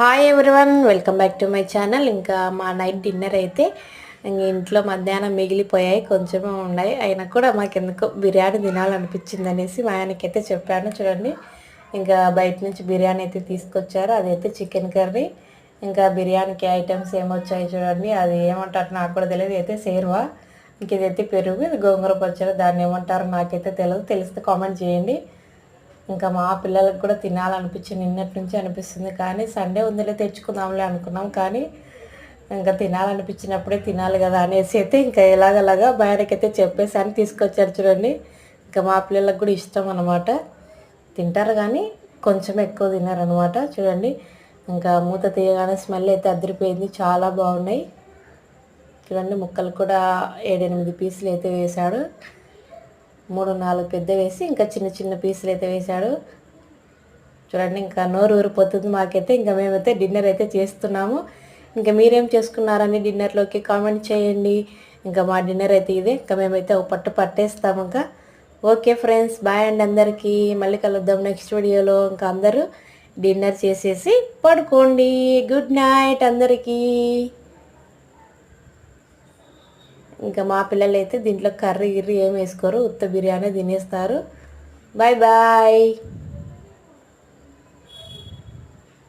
Hi everyone welcome back to my channel ఇంకా మా night dinner అయితే ఇంక ఇంట్లో మధ్యాహ్నం మిగిలిపోయాయి కొంచెమే ఉన్నాయి. అయినా కూడా మాకు ఎందుకో బిర్యానీ తినాలనిపించింది అనేసి మా ఆయనకైతే చెప్పాను. చూడండి ఇంకా బయట నుంచి బిర్యానీ అయితే తీసుకొచ్చారు. అదైతే చికెన్ కర్రీ. ఇంకా బిర్యానీకి ఐటమ్స్ ఏమొచ్చాయి చూడండి అది ఏమంటారు నాకు కూడా తెలియదు. అయితే సేర్వా ఇంక ఇదైతే పెరుగు ఇది గోంగూర పచ్చడి. దాన్ని ఏమంటారు నాకైతే తెలియదు తెలిస్తే కామెంట్ చేయండి. ఇంకా మా పిల్లలకు కూడా తినాలనిపించి నిన్నటి నుంచి అనిపిస్తుంది. కానీ సండే ఉందిలే తెచ్చుకుందాంలే అనుకున్నాం. కానీ ఇంకా తినాలనిపించినప్పుడే తినాలి కదా అనేసి అయితే ఇంకా ఎలాగలాగా బయటకైతే చెప్పేసాను తీసుకొచ్చారు చూడండి. ఇంకా మా పిల్లలకు కూడా ఇష్టం అనమాట తింటారు కానీ కొంచెం ఎక్కువ తినారనమాట చూడండి. ఇంకా మూత తీయగానే స్మెల్ అయితే అదిరిపోయింది. చాలా బాగున్నాయి. చూడండి ముక్కలు కూడా ఏడెనిమిది పీసులు అయితే వేశాడు. మూడు నాలుగు పెద్ద వేసి ఇంకా చిన్న చిన్న పీసులు అయితే వేశాడు. చూడండి ఇంకా నోరు ఊరిపోతుంది మాకైతే. ఇంకా మేమైతే డిన్నర్ అయితే చేస్తున్నాము. ఇంకా మీరేం చేసుకున్నారని డిన్నర్లోకి కామెంట్ చేయండి. ఇంకా మా డిన్నర్ అయితే ఇదే. ఇంకా మేమైతే ఒక పట్టు పట్టేస్తాము ఇంకా. ఓకే ఫ్రెండ్స్ బాయ్ అండి అందరికీ. మళ్ళీ కలుద్దాం నెక్స్ట్ వీడియోలో ఇంకా అందరూ డిన్నర్ చేసేసి పడుకోండి. గుడ్ నైట్ అందరికీ. ఇంకా మా పిల్లలు అయితే దీంట్లో కర్రీ గిర్రీ ఏం వేసుకోరు. ఉత్త బిర్యానీ తినేస్తారు. Bye bye